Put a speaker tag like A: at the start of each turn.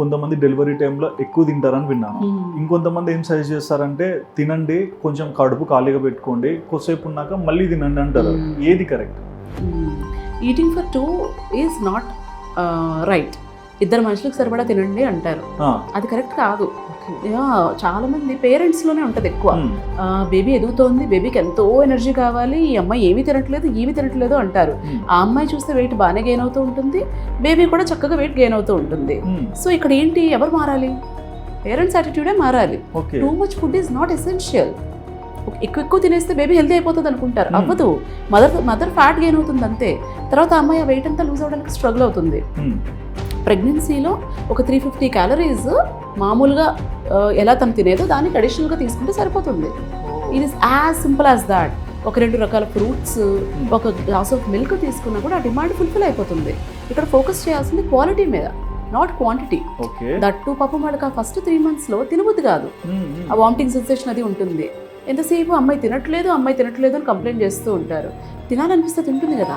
A: కొంతమంది డెలివరీ టైంలో ఎక్కువ తింటారని విన్నాను. ఇంకొంతమంది ఏం సజెస్ట్ చేస్తారంటే తినండి కొంచెం కడుపు ఖాళీగా పెట్టుకోండి కొద్దిసేపు ఉన్నాక మళ్ళీ తినండి అంటారు. ఏది correct?
B: Eating for two is not right ఇద్దరు మనుషులకు సరిపడా తినండి అంటారు. అది కరెక్ట్ కాదు. యా, చాలా మంది పేరెంట్స్లోనే ఉంటుంది ఎక్కువ. బేబీ ఎదుగుతోంది బేబీకి ఎంతో ఎనర్జీ కావాలి ఈ అమ్మాయి ఏమీ తినట్లేదు ఏమీ తినట్లేదు అంటారు. ఆ అమ్మాయి చూస్తే వెయిట్ బాగానే గెయిన్ అవుతూ ఉంటుంది బేబీ కూడా చక్కగా వెయిట్ గెయిన్ అవుతూ ఉంటుంది. సో ఇక్కడ ఏంటి ఎవరు మారాలి? పేరెంట్స్ యాటిట్యూడే మారాలి.
A: Okay.
B: Too much food is not essential ఎక్కువ ఎక్కువ తినేస్తే బేబీ హెల్తీ అయిపోతుంది అనుకుంటారు. అవ్వదు. మదర్ మదర్ ఫ్యాట్ గెయిన్ అవుతుంది అంతే. తర్వాత ఆ అమ్మాయి వెయిట్ అంతా లూజ్ అవ్వడానికి స్ట్రగుల్ అవుతుంది. ప్రెగ్నెన్సీలో ఒక త్రీ ఫిఫ్టీ క్యాలరీస్ మామూలుగా ఎలా తను తినేదో దానికి అడిషనల్గా తీసుకుంటే సరిపోతుంది. ఇది యాజ్ సింపుల్ యాజ్ దాట్ ఒక రెండు రకాల ఫ్రూట్స్ ఒక గ్లాస్ ఆఫ్ మిల్క్ తీసుకున్నా కూడా ఆ డిమాండ్ ఫుల్ఫిల్ అయిపోతుంది. ఇక్కడ ఫోకస్ చేయాల్సింది క్వాలిటీ మీద నాట్ క్వాంటిటీ
A: ఓకే.
B: దట్టు పాపం వాళ్ళకి ఆ ఫస్ట్ త్రీ మంత్స్లో తినబుద్ది కాదు. ఆ వామిటింగ్ సెన్సేషన్ అది ఉంటుంది. ఎంతసేపు అమ్మాయి తినట్లేదు అమ్మాయి తినట్లేదు అని కంప్లైంట్ చేస్తూ ఉంటారు. తినాలనిపిస్తే తింటుంది కదా.